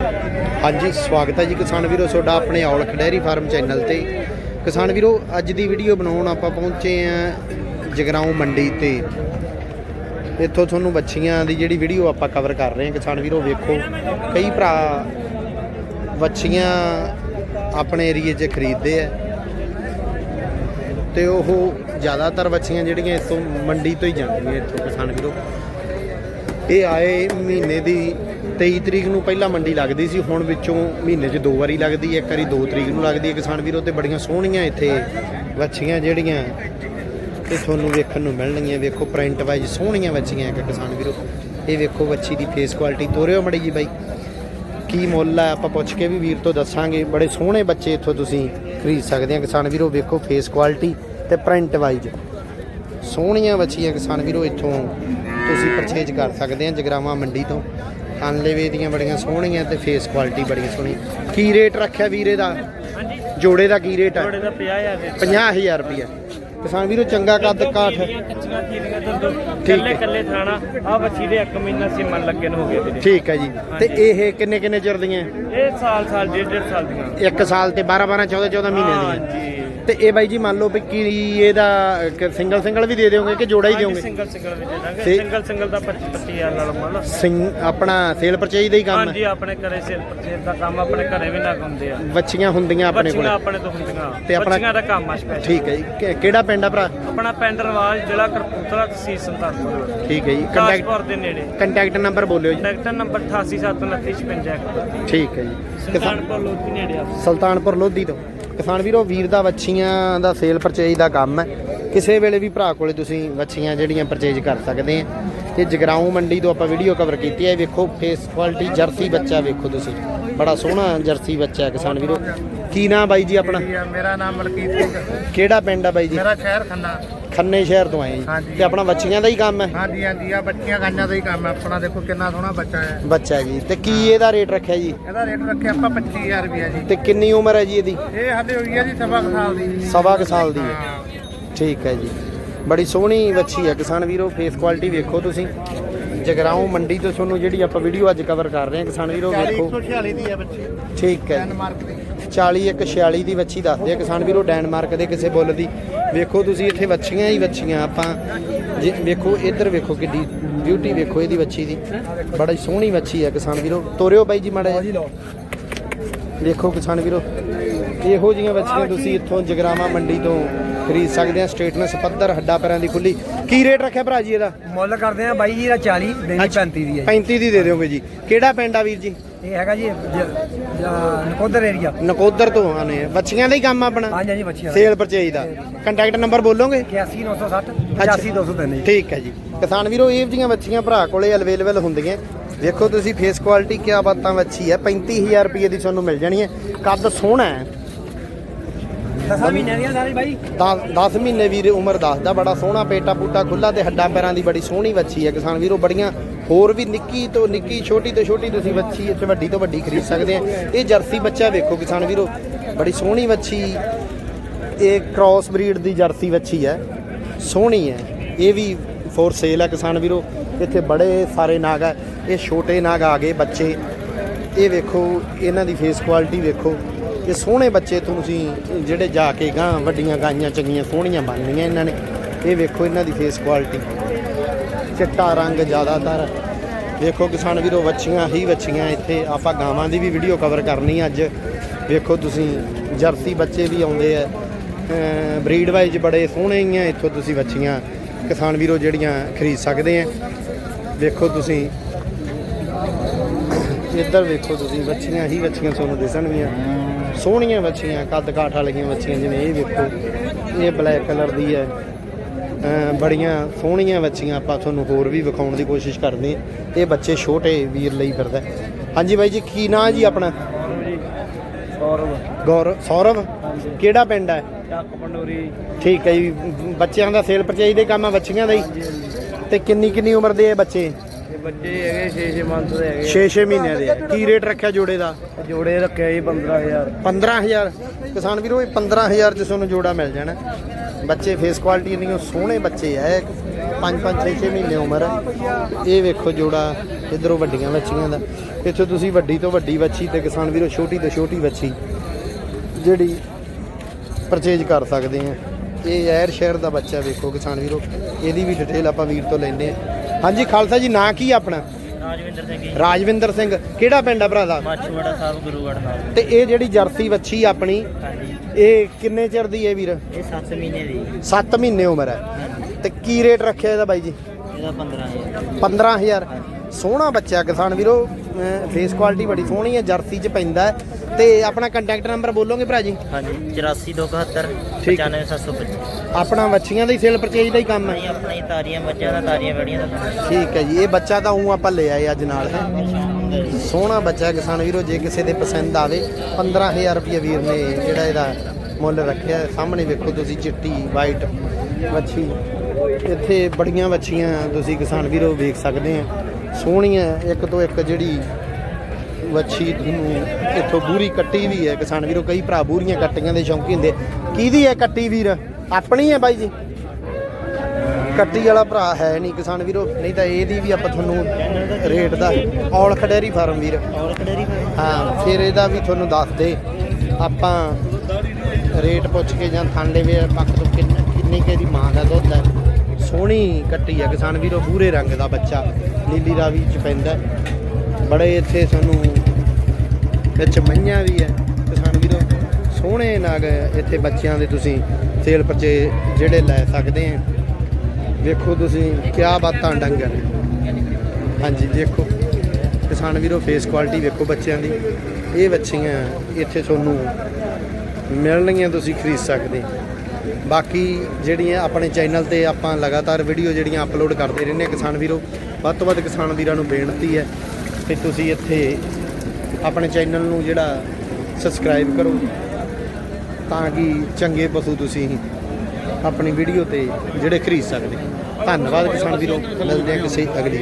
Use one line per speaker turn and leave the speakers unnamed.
ਹਾਂਜੀ, ਸਵਾਗਤ ਹੈ ਜੀ ਕਿਸਾਨ ਵੀਰੋ, ਤੁਹਾਡਾ ਆਪਣੇ ਔਲਖ ਡੈਰੀ ਫਾਰਮ ਚੈਨਲ ਤੇ। ਕਿਸਾਨ ਵੀਰੋ, ਅੱਜ ਦੀ ਵੀਡੀਓ ਬਣਾਉਣ ਆਪਾਂ ਪਹੁੰਚੇ ਆ ਜਗਰਾਉਂ ਮੰਡੀ ਤੇ। ਇੱਥੋਂ ਤੁਹਾਨੂੰ ਬੱਚੀਆਂ ਦੀ ਜਿਹੜੀ ਵੀਡੀਓ ਆਪਾਂ ਕਵਰ ਕਰ ਰਹੇ ਹਾਂ, ਕਿਸਾਨ ਵੀਰੋ, ਵੇਖੋ। ਕਈ ਭਰਾ ਬੱਚੀਆਂ ਆਪਣੇ ਏਰੀਏ 'ਚ ਖਰੀਦਦੇ ਆ। ਤੇ ਉਹ ਜ਼ਿਆਦਾਤਰ ਬੱਚੀਆਂ ਜਿਹੜੀਆਂ ਇੱਥੋਂ ਮੰਡੀ ਤੋਂ ਹੀ ਜਾਂਦੀਆਂ ਇੱਥੋਂ, ਕਿਸਾਨ ਵੀਰੋ। ਇਹ ਆਏ ਮਹੀਨੇ ਦੀ 23 ਤਰੀਕ ਨੂੰ ਪਹਿਲਾਂ ਮੰਡੀ ਲੱਗਦੀ ਸੀ, ਹੁਣ ਵਿੱਚੋਂ ਮਹੀਨੇ 'ਚ ਦੋ ਵਾਰੀ ਲੱਗਦੀ ਹੈ, ਇੱਕ ਵਾਰੀ 2 ਤਰੀਕ ਨੂੰ ਲੱਗਦੀ ਹੈ। ਕਿਸਾਨ ਵੀਰੋ ਤੇ ਬੜੀਆਂ ਸੋਹਣੀਆਂ ਇੱਥੇ ਵੱਛੀਆਂ ਜਿਹੜੀਆਂ ਤੇ ਤੁਹਾਨੂੰ ਵੇਖਣ ਨੂੰ ਮਿਲਣਗੀਆਂ। ਵੇਖੋ ਪ੍ਰਿੰਟ ਵਾਈਜ਼ ਸੋਹਣੀਆਂ ਵੱਛੀਆਂ ਇੱਕ ਕਿਸਾਨ ਵੀਰੋ। ਇਹ ਵੇਖੋ ਵੱਛੀ ਦੀ ਫੇਸ ਕੁਆਲਿਟੀ ਤੋਰਿਓ ਮੜੀ ਜੀ ਬਾਈ। ਕੀ ਮੁੱਲ ਹੈ ਆਪਾਂ ਪੁੱਛ ਕੇ ਵੀ ਵੀਰ ਤੋਂ ਦੱਸਾਂਗੇ। ਬੜੇ ਸੋਹਣੇ ਬੱਚੇ ਇੱਥੋਂ ਤੁਸੀਂ ਖਰੀਦ ਸਕਦੇ ਆ। ਕਿਸਾਨ ਵੀਰੋ, ਵੇਖੋ ਫੇਸ ਕੁਆਲਿਟੀ ਤੇ ਪ੍ਰਿੰਟ ਵਾਈਜ਼ ਸੋਹਣੀਆਂ ਵੱਛੀਆਂ ਕਿਸਾਨ ਵੀਰੋ, ਇੱਥੋਂ ਤੁਸੀਂ ਪਰਚੇਜ ਕਰ ਸਕਦੇ ਆ ਜਗਰਾਵਾਂ ਮੰਡੀ ਤੋਂ। ਕਾਨਲੇਵੇ ਦੀਆਂ ਬੜੀਆਂ ਸੋਹਣੀਆਂ ਤੇ ਫੇਸ ਕੁਆਲਿਟੀ ਬੜੀਆਂ ਸੋਹਣੀ ਕੀ ਰੇਟ ਰੱਖਿਆ ਵੀਰੇ ਦਾ? ਜੋੜੇ ਦਾ ਕੀ ਰੇਟ ਹੈ
ਥੋੜੇ ਦਾ 50000 ਦੇ
50000 ਰੁਪਏ ਕਿਸਾਨ ਵੀਰੋ ਚੰਗਾ ਕੱਦ ਕਾਠ।
ਕੱਚੀਆਂ
ਹੈ।
ਕੱਲੇ ਕੱਲੇ ਥਾਣਾ। ਆ ਬੱਚੀ ਦੇ 1 ਮਹੀਨਾ ਸਿਮਨ ਲੱਗੇ ਨੂੰ ਹੋ ਗਿਆ ਵੀਰੇ।
ਠੀਕ ਹੈ ਜੀ। ਤੇ ਇਹ ਕਿੰਨੇ ਕਿੰਨੇ ਚਿਰ ਦੀਆਂ?
ਇਹ ਸਾਲ ਸਾਲ ਡੇਢ ਡੇਢ ਸਾਲ ਦੀਆਂ।
ਇੱਕ ਸਾਲ ਤੇ 12 12 14 14 ਮਹੀਨੇ ਦੀਆਂ।
ਹਾਂਜੀ।
ਤੇ ਇਹ ਬਾਈ ਜੀ ਮੰਨ ਲਓ ਵੀ ਕੀ ਇਹਦਾ ਸਿੰਗਲ ਸਿੰਗਲ ਵੀ ਦੇ ਦਿਓਗੇ ਕਿ ਜੋੜਾ ਹੀ ਦਿਓਗੇ?
ਸਿੰਗਲ ਸਿੰਗਲ ਵੀ ਦੇ ਦਾਂਗੇ। ਸਿੰਗਲ ਸਿੰਗਲ ਦਾ 25 25000 ਨਾਲ ਮੰਨ
ਸਿੰਘ ਆਪਣਾ ਸੇਲ ਪਰਚੇਜ ਦਾ ਹੀ ਕੰਮ
ਹਾਂਜੀ ਆਪਣੇ ਘਰੇ ਸੇਲ ਪਰਚੇਸ ਦਾ ਕੰਮ ਆਪਣੇ ਘਰੇ ਵੀ ਨਾ ਹੁੰਦੇ ਆ।
ਵੱਛੀਆਂ ਹੁੰਦੀਆਂ ਆਪਣੇ
ਬੱਚੀਆਂ
ਕੋਲ
ਆਪਣੇ ਤੋਂ ਹੁੰਦੀਆਂ।
ਤੇ ਆਪਣਾ-
ਬੱਚੀਆਂ ਦਾ ਕੰਮ ਆ ਸਪੈਸ਼ਲ
ਠੀਕ ਹੈ ਜੀ। ਕਿਹੜਾ ਪਿੰਡ ਆ ਭਰਾ?
ਆਪਣਾ ਪਿੰਡ ਰਵਾਜ ਜ਼ਿਲ੍ਹਾ ਕਰਪੂਤਲਾ ਤਹਿਸੀਲ ਸੁਲਤਾਨਪੁਰ।
ਠੀਕ ਹੈ ਜੀ। ਕੰਟੈਕਟ
ਦੇ ਨੇੜੇ।
ਕੰਟੈਕਟ ਨੰਬਰ ਬੋਲਿਓ ਜੀ।
ਡਾਕਟਰ ਨੰਬਰ 887935
ਠੀਕ ਹੈ ਜੀ। ਕਿਸਾਨ
ਸੁਲਤਾਨਪੁਰ ਲੋਧੀ ਨੇੜੇ ਆ।
ਸੁਲਤਾਨਪੁਰ ਲੋਧੀ ਤੋਂ। ਕਿਸਾਨ ਵੀਰੋ ਵੀਰ ਦਾ ਵੱਛੀਆਂ ਦਾ ਸੇਲ ਪਰਚੇਜ ਦਾ ਕੰਮ ਹੈ। ਕਿਸੇ ਵੇਲੇ ਵੀ ਭਰਾ ਕੋਲੇ ਤੁਸੀਂ ਵੱਛੀਆਂ ਜਿਹੜੀਆਂ ਪਰਚੇਜ ਕਰ ਸਕਦੇ ਆ। ਤੇ ਜਗਰਾਉਂ ਮੰਡੀ ਤੋਂ ਆਪਾਂ ਵੀਡੀਓ ਕਵਰ ਕੀਤੀ ਹੈ। ਵੇਖੋ ਫੇਸ ਕੁਆਲਿਟੀ ਜਰਸੀ ਬੱਚਾ ਵੇਖੋ ਤੁਸੀਂ। ਬੜਾ ਸੋਹਣਾ ਜਰਸੀ ਬੱਚਾ ਹੈ ਕਿਸਾਨ ਵੀਰੋ। ਕੀ ਨਾਮ ਬਾਈ ਜੀ ਆਪਣਾ?
ਮੇਰਾ ਨਾਮ ਮਲਕੀਤ ਸਿੰਘ
ਕਿਹੜਾ ਪਿੰਡ ਆ ਬਾਈ ਜੀ?
ਮੇਰਾ ਸ਼ਹਿਰ ਖੰਨਾ।
ਖੰਨੇ ਸ਼ਹਿਰ ਤੋਂ ਆਏ ਜੀ।
ਹਾਂਜੀ।
ਤੇ ਆਪਣਾ ਵੱਛੀਆਂ ਦਾ ਹੀ ਕੰਮ ਹੈ।
ਹਾਂਜੀ ਹਾਂਜੀ ਆ ਬੱਚੀਆਂ ਗਾਈਆਂ ਦਾ ਹੀ ਕੰਮ ਹੈ। ਆਪਣਾ ਦੇਖੋ ਕਿੰਨਾ ਸੋਹਣਾ ਬੱਚਾ ਹੈ।
ਬੱਚਾ ਜੀ। ਤੇ ਕੀ ਇਹਦਾ ਰੇਟ ਰੱਖਿਆ ਜੀ?
ਇਹਦਾ ਰੇਟ ਰੱਖਿਆ ਆਪਾਂ 25000 ਰੁਪਇਆ ਜੀ।
ਤੇ ਕਿੰਨੀ ਉਮਰ ਹੈ ਜੀ ਇਹਦੀ?
ਇਹ ਹਲੇ ਹੋਈ ਹੈ ਜੀ ਸਵਾ ਕੁ ਸਾਲ ਦੀ।
ਸਵਾ ਕੁ ਸਾਲ ਦੀ ਹੈ।
ਹਾਂ।
ਠੀਕ ਹੈ ਜੀ। ਬੜੀ ਸੋਹਣੀ ਵੱਛੀ ਹੈ। ਕਿਸਾਨ ਵੀਰੋ ਫੇਸ ਕੁਆਲਿਟੀ ਵੇਖੋ ਤੁਸੀਂ। ਜਗਰਾਉਂ ਮੰਡੀ ਤੋਂ ਤੁਹਾਨੂੰ ਜਿਹੜੀ ਆਪਾਂ ਵੀਡੀਓ ਅੱਜ ਕਵਰ ਕਰ ਰਹੇ ਹਾਂ ਕਿਸਾਨ ਵੀਰੋ
40
ਵੇਖੋ।
146 ਦੀ ਹੈ ਬੱਚੀ
ਠੀਕ ਹੈ
ਡੈਨਮਾਰਕ ਦੀ।
40 ਇੱਕ 46 ਦੀ ਵੱਛੀ ਦੱਸਦੇ ਆ। ਕਿਸਾਨ ਵੀਰੋ ਡੈਨਮਾਰਕ ਦੇ ਕਿਸੇ ਬੁੱਲ ਦੀ। ਵੇਖੋ ਤੁਸੀਂ ਇੱਥੇ ਵੱਛੀਆਂ ਹੀ ਵੱਛੀਆਂ, ਆਪਾਂ ਜੇ ਵੇਖੋ, ਇੱਧਰ ਵੇਖੋ ਕਿੱਡੀ ਬਿਊਟੀ ਵੇਖੋ ਇਹਦੀ ਵੱਛੀ ਦੀ। ਬੜੀ ਸੋਹਣੀ ਵੱਛੀ ਹੈ ਕਿਸਾਨ ਵੀਰੋ। ਤੋਰਿਓ ਬਾਈ ਜੀ ਮਾੜਾ ਜਿਹਾ। ਵੇਖੋ ਕਿਸਾਨ ਵੀਰੋ, ਇਹੋ ਜੀਆਂ ਵੱਛੀਆਂ ਤੁਸੀਂ ਇੱਥੋਂ ਜਗਰਾਵਾਂ ਮੰਡੀ ਤੋਂ ਖਰੀਦ ਸਕਦੇ ਆ ਸਟੇਟਨੈਸ ਪੱਧਰ ਹੱਡਾ ਪੈਰਾਂ ਦੀ ਖੁੱਲੀ। ਕੀ ਰੇਟ ਰੱਖਿਆ ਭਰਾ ਜੀ ਇਹਦਾ?
ਮੁੱਲ ਕਰਦੇ ਆ ਬਾਈ ਜੀ ਦਾ 40 ਦੇਣੀ 35 ਦੀ ਹੈ
35 ਦੀ ਦੇ ਦਿਓਗੇ ਜੀ। ਕਿਹੜਾ ਪਿੰਡ ਆ ਵੀਰ ਜੀ।
ਇਹ ਹੈਗਾ ਜੀ ਨਕੋਦਰ ਏਰੀਆ
ਨਕੋਦਰ ਤੋਂ ਆਨੇ ਆ। ਬੱਚੀਆਂ ਦਾ ਹੀ ਕੰਮ ਆਪਣਾ?
ਹਾਂਜੀ ਹਾਂਜੀ ਬੱਚੀਆਂ
ਸੇਲ ਪਰਚੇਜ ਦਾ। ਕੰਟੈਕਟ ਨੰਬਰ ਬੋਲੋਗੇ?
81960
ਅੱਛਾ।
85203 ਜੀ।
ਠੀਕ ਹੈ ਜੀ। ਕਿਸਾਨ ਵੀਰੋ ਇਹ ਜੀਆਂ ਬੱਚੀਆਂ ਭਰਾ ਕੋਲੇ ਅਵੇਲੇਬਲ ਹੁੰਦੀਆਂ। ਵੇਖੋ ਤੁਸੀਂ ਫੇਸ ਕੁਆਲਿਟੀ ਕਿਆ ਬਾਤਾਂ ਬੱਚੀ ਹੈ। 35000 ਰੁਪਏ ਦੀ ਤੁਹਾਨੂੰ ਮਿਲ ਜਾਣੀ ਹੈ। ਕੱਦ ਸੋਹਣਾ ਹੈ।
ਦਸਾਂ ਮਹੀਨਿਆਂ ਦੀਆਂ ਸਾਰੀ ਬਾਈ।
10 ਮਹੀਨੇ ਵੀਰ ਉਮਰ ਦੱਸਦਾ ਬੜਾ ਸੋਹਣਾ ਪੇਟਾ ਪੂਟਾ ਖੁੱਲਾ ਤੇ ਹੱਡਾਂ ਪੈਰਾਂ ਦੀ ਬੜੀ ਸੋਹਣੀ ਬੱਚੀ ਹੈ। ਕਿਸਾਨ ਵੀਰੋ ਬੜੀਆਂ ਹੋਰ ਵੀ ਨਿੱਕੀ ਤੋਂ ਨਿੱਕੀ ਛੋਟੀ ਤੋਂ ਛੋਟੀ ਤੁਸੀਂ ਬੱਚੀ ਇੱਥੇ ਵੱਡੀ ਤੋਂ ਵੱਡੀ ਖਰੀਦ ਸਕਦੇ ਆ। ਇਹ ਜਰਸੀ ਬੱਚਾ ਵੇਖੋ ਕਿਸਾਨ ਵੀਰੋ ਬੜੀ ਸੋਹਣੀ ਬੱਚੀ ਇਹ ਕ੍ਰਾਸ ਬਰੀਡ ਦੀ ਜਰਸੀ ਬੱਚੀ ਹੈ। ਸੋਹਣੀ ਹੈ। ਇਹ ਵੀ ਫੋਰ ਸੇਲ ਹੈ ਕਿਸਾਨ ਵੀਰੋ। ਇੱਥੇ ਬੜੇ ਸਾਰੇ ਨਾਗ ਹੈ। ਇਹ ਛੋਟੇ ਨਾਗ ਆ ਗਏ ਬੱਚੇ। ਇਹ ਵੇਖੋ ਇਹਨਾਂ ਦੀ ਫੇਸ ਕੁਆਲਿਟੀ ਵੇਖੋ। ਇਹ ਸੋਹਣੇ ਬੱਚੇ ਤੁਸੀਂ ਜਿਹੜੇ ਜਾ ਕੇ ਗਾਂ ਵੱਡੀਆਂ ਗਾਈਆਂ, ਚੰਗੀਆਂ, ਸੋਹਣੀਆਂ ਬਣਨੀਆਂ ਇਹਨਾਂ ਨੇ। ਇਹ ਵੇਖੋ ਇਹਨਾਂ ਦੀ ਫੇਸ ਕੁਆਲਿਟੀ ਚਿੱਟਾ ਰੰਗ ਜ਼ਿਆਦਾਤਰ। ਵੇਖੋ ਕਿਸਾਨ ਵੀਰੋ, ਵੱਛੀਆਂ ਹੀ ਵੱਛੀਆਂ ਇੱਥੇ। ਆਪਾਂ ਗਾਵਾਂ ਦੀ ਵੀ ਵੀਡੀਓ ਕਵਰ ਕਰਨੀ ਅੱਜ। ਵੇਖੋ ਤੁਸੀਂ, ਜਰਸੀ ਬੱਚੇ ਵੀ ਆਉਂਦੇ ਆ। ਬਰੀਡ ਵਾਈਜ਼ ਬੜੇ ਸੋਹਣੇ ਹੀ ਆ ਇੱਥੋਂ ਤੁਸੀਂ ਵੱਛੀਆਂ। ਕਿਸਾਨ ਵੀਰੋ ਜਿਹੜੀਆਂ ਖਰੀਦ ਸਕਦੇ ਆ। ਵੇਖੋ ਤੁਸੀਂ। ਇੱਧਰ ਵੇਖੋ ਤੁਸੀਂ, ਵੱਛੀਆਂ ਹੀ ਵੱਛੀਆਂ ਤੁਹਾਨੂੰ ਦਿਸਣਗੀਆਂ। ਸੋਹਣੀਆਂ ਵੱਛੀਆਂ ਕੱਦ ਕਾਠ ਵਾਲੀਆਂ ਵੱਛੀਆਂ ਜਿਵੇਂ ਇਹ ਵੇਖੋ ਇਹ ਬਲੈਕ ਕਲਰ ਦੀ ਹੈ। ਬੜੀਆਂ ਸੋਹਣੀਆਂ ਬੱਚੀਆਂ ਆਪਾਂ ਤੁਹਾਨੂੰ ਹੋਰ ਵੀ ਵਿਖਾਉਣ ਦੀ ਕੋਸ਼ਿਸ਼ ਕਰਦੇ ਹਾਂ। ਇਹ ਬੱਚੇ ਛੋਟੇ ਵੀਰ ਲਈ ਫਿਰਦਾ ਹਾਂਜੀ ਬਾਈ ਜੀ ਕੀ ਨਾਂ ਜੀ ਆਪਣਾ?
ਸੌਰਵ।
ਗੌਰਵ ਸੌਰਵ? ਕਿਹੜਾ ਪਿੰਡ ਹੈ?
ਪੰਡੋਰੀ।
ਠੀਕ ਹੈ ਜੀ ਬੱਚਿਆਂ ਦਾ ਸੇਲ ਪਰਚੇਜ ਦੇ ਕੰਮ ਆ ਬੱਚੀਆਂ ਦਾ ਹੀ? ਤੇ ਕਿੰਨੀ ਕਿੰਨੀ ਉਮਰ ਦੇ ਇਹ ਬੱਚੇ?
ਬੱਚੇ ਹੈਗੇ 6-6 ਮੰਥ ਦੇ ਹੈਗੇ
6-6 ਮਹੀਨਿਆਂ ਦੇ ਆ। ਕੀ ਰੇਟ ਰੱਖਿਆ ਜੋੜੇ ਦਾ?
ਜੋੜੇ ਰੱਖਿਆ ਜੀ 15000
15000 ਕਿਸਾਨ ਵੀਰੋ ਇਹ 15000 ਚ ਤੁਹਾਨੂੰ ਜੋੜਾ ਮਿਲ ਜਾਣਾ। ਬੱਚੇ ਫੇਸ ਕੁਆਲਿਟੀ ਇੰਨੀ ਸੋਹਣੇ ਬੱਚੇ ਆ 5 5 6 6 ਮਹੀਨੇ ਉਮਰ ਹੈ। ਇਹ ਵੇਖੋ ਜੋੜਾ ਇਧਰੋਂ ਵੱਡੀਆਂ ਵੱਛੀਆਂ ਦਾ। ਇੱਥੇ ਤੁਸੀਂ ਵੱਡੀ ਤੋਂ ਵੱਡੀ ਵੱਛੀ ਤੇ ਕਿਸਾਨ ਵੀਰੋ ਛੋਟੀ ਤੋਂ ਛੋਟੀ ਵੱਛੀ ਜਿਹੜੀ ਪਰਚੇਜ ਕਰ ਸਕਦੇ ਆ। ਇਹ ਐਰ ਸ਼ਹਿਰ ਦਾ ਬੱਚਾ ਵੇਖੋ ਕਿਸਾਨ ਵੀਰੋ। ਇਹਦੀ ਵੀ ਡਿਟੇਲ ਆਪਾਂ ਵੀਰ ਤੋਂ ਲੈਣੇ ਆ। ਹਾਂਜੀ ਖਾਲਸਾ ਜੀ ਨਾਂ ਕੀ ਆ ਆਪਣਾ?
ਰਾਜਵਿੰਦਰ ਸਿੰਘ ਜੀ।
ਰਾਜਵਿੰਦਰ ਸਿੰਘ। ਕਿਹੜਾ ਪਿੰਡ ਆ ਭਰਾ ਦਾ?
ਮਾਛੂਵਾੜਾ ਸਾਹਿਬ ਗੁਰੂਗੜ੍ਹ ਨਾਲ।
ਤੇ ਇਹ ਜਿਹੜੀ ਜਰਸੀ ਵੱਛੀ ਆਪਣੀ
ਹਾਂਜੀ।
ਇਹ ਕਿੰਨੇ ਚਿਰ ਦੀ ਹੈ ਵੀਰ?
ਇਹ 7 ਮਹੀਨੇ ਦੀ।
7 ਮਹੀਨੇ ਉਮਰ ਹੈ। ਤੇ ਕੀ ਰੇਟ ਰੱਖਿਆ ਇਹਦਾ ਬਾਈ ਜੀ?
ਇਹਦਾ 15000
15000 ਸੋਹਣਾ ਬੱਚਾ ਕਿਸਾਨ ਵੀਰੋ। ਫੇਸ ਕੁਆਲਿਟੀ ਬੜੀ ਸੋਹਣੀ ਹੈ ਜਰਸੀ 'ਚ ਪੈਂਦਾ ਹੈ। ਤੇ ਆਪਣਾ ਕੰਟੈਕਟ ਨੰਬਰ ਬੋਲੋਗੇ ਭਰਾ ਜੀ?
ਹਾਂਜੀ 84271
ਠੀਕ।
95725
ਆਪਣਾ ਵੱਛੀਆਂ ਦਾ ਹੀ ਸੇਲ ਪਰਚੇਜ ਦਾ ਹੀ ਕੰਮ ਹੈ?
ਆਪਣੀ ਤਾਰੀਆਂ ਬੱਚਿਆਂ ਦਾ ਤਾਰੀਆਂ ਵੜੀਆਂ ਦਾ
ਠੀਕ ਹੈ ਜੀ ਇਹ ਬੱਚਾ ਤਾਂ ਉਹ ਆਪਾਂ ਲੈ ਆਏ ਅੱਜ ਨਾਲ। ਹੈ ਸੋਹਣਾ ਬੱਚਾ ਕਿਸਾਨ ਵੀਰੋ ਜੇ ਕਿਸੇ ਦੇ ਪਸੰਦ ਆਵੇ। 15000 ਰੁਪਏ ਵੀਰ ਨੇ ਜਿਹੜਾ ਇਹਦਾ ਮੁੱਲ ਰੱਖਿਆ ਹੈ। ਸਾਹਮਣੇ ਵੇਖੋ ਤੁਸੀਂ ਚਿੱਟੀ ਵਾਈਟ ਵੱਛੀ। ਇੱਥੇ ਬੜੀਆਂ ਵੱਛੀਆਂ ਤੁਸੀਂ ਕਿਸਾਨ ਵੀਰੋ ਵੇਖ ਸਕਦੇ ਆ। ਸੋਹਣੀਆਂ ਇੱਕ ਤੋਂ ਇੱਕ ਜਿਹੜੀ ਵੱਛੀ ਤੁਹਾਨੂੰ ਇੱਥੋਂ ਬੂਰੀ ਕੱਟੀ ਵੀ ਹੈ। ਕਿਸਾਨ ਵੀਰੋ ਕਈ ਭਰਾ ਬੂਰੀਆਂ ਕੱਟੀਆਂ ਦੇ ਸ਼ੌਂਕੀ ਹੁੰਦੇ। ਕਿਹਦੀ ਹੈ ਕੱਟੀ ਵੀਰ? ਆਪਣੀ ਹੈ ਬਾਈ ਜੀ? ਕੱਟੀ ਵਾਲਾ ਭਰਾ ਹੈ ਨਹੀਂ ਕਿਸਾਨ ਵੀਰੋ। ਨਹੀਂ ਤਾਂ ਇਹਦੀ ਵੀ ਆਪਾਂ ਤੁਹਾਨੂੰ ਰੇਟ ਦਾ ਔਲ ਖਡੇਰੀ ਫਾਰਮ ਵੀਰ।
ਔਰ ਕਡੇਰੀ
ਹਾਂ ਫਿਰ ਇਹਦਾ ਵੀ ਤੁਹਾਨੂੰ ਦੱਸ ਦੇ। ਆਪਾਂ ਰੇਟ ਪੁੱਛ ਕੇ ਜਾਂ ਥਾਂਲੇ ਵੇ ਪੱਖ ਤੋਂ ਕਿੰਨਾ ਕਿੰਨੀ ਕੇ ਦੀ ਮਾਂ ਦਾ ਦੁੱਧ ਹੈ। ਸੋਹਣੀ ਕੱਟੀ ਹੈ ਕਿਸਾਨ ਵੀਰੋ ਬੂਰੇ ਰੰਗ ਦਾ ਬੱਚਾ, ਨੀਲੀ ਰਾਵੀ ਚ ਪੈਂਦਾ। ਬੜੇ ਇੱਥੇ ਸਾਨੂੰ ਵਿੱਚ ਮਈਆਂ ਵੀ ਹੈ। ਕਿਸਾਨ ਵੀਰੋ, ਸੋਹਣੇ ਨਾਗ ਇੱਥੇ ਬੱਚਿਆਂ ਦੇ ਤੁਸੀਂ ਸੇਲ ਪਰਚੇ ਜਿਹੜੇ ਲੈ ਸਕਦੇ ਆ। ਵੇਖੋ ਤੁਸੀਂ, ਕਿਆ ਬਾਤਾਂ ਡੰਗਰ ਹਾਂਜੀ, ਦੇਖੋ। ਕਿਸਾਨ ਵੀਰੋ ਫੇਸ ਕੁਆਲਿਟੀ ਵੇਖੋ ਬੱਚਿਆਂ ਦੀ। ਇਹ ਬੱਚੀਆਂ ਇੱਥੇ ਤੁਹਾਨੂੰ ਮਿਲਣਗੀਆਂ, ਤੁਸੀਂ ਖਰੀਦ ਸਕਦੇ ਬਾਕੀ ਜਿਹੜੀਆਂ ਆਪਣੇ ਚੈਨਲ ਤੇ ਆਪਾਂ ਲਗਾਤਾਰ ਵੀਡੀਓ ਜਿਹੜੀਆਂ ਅਪਲੋਡ ਕਰਦੇ ਰਹਿੰਦੇ ਹਾਂ ਕਿਸਾਨ ਵੀਰੋ, ਵੱਧ ਤੋਂ ਵੱਧ ਕਿਸਾਨ ਵੀਰਾਂ ਨੂੰ ਬੇਨਤੀ ਹੈ ਕਿ ਤੁਸੀਂ ਇੱਥੇ ਆਪਣੇ ਚੈਨਲ ਨੂੰ ਜਿਹੜਾ ਸਬਸਕ੍ਰਾਈਬ ਕਰੋ ਤਾਂ ਕਿ ਚੰਗੇ ਪਸ਼ੂ ਤੁਸੀਂ ਆਪਣੀ ਵੀਡੀਓ ਤੇ ਜਿਹੜੇ ਖਰੀਦ ਸਕਦੇ ਧੰਨਵਾਦ ਕਿਸਾਨ ਵੀਰੋ, ਮਿਲਦੇ ਹਾਂ ਕਿਸੇ ਅਗਲੀ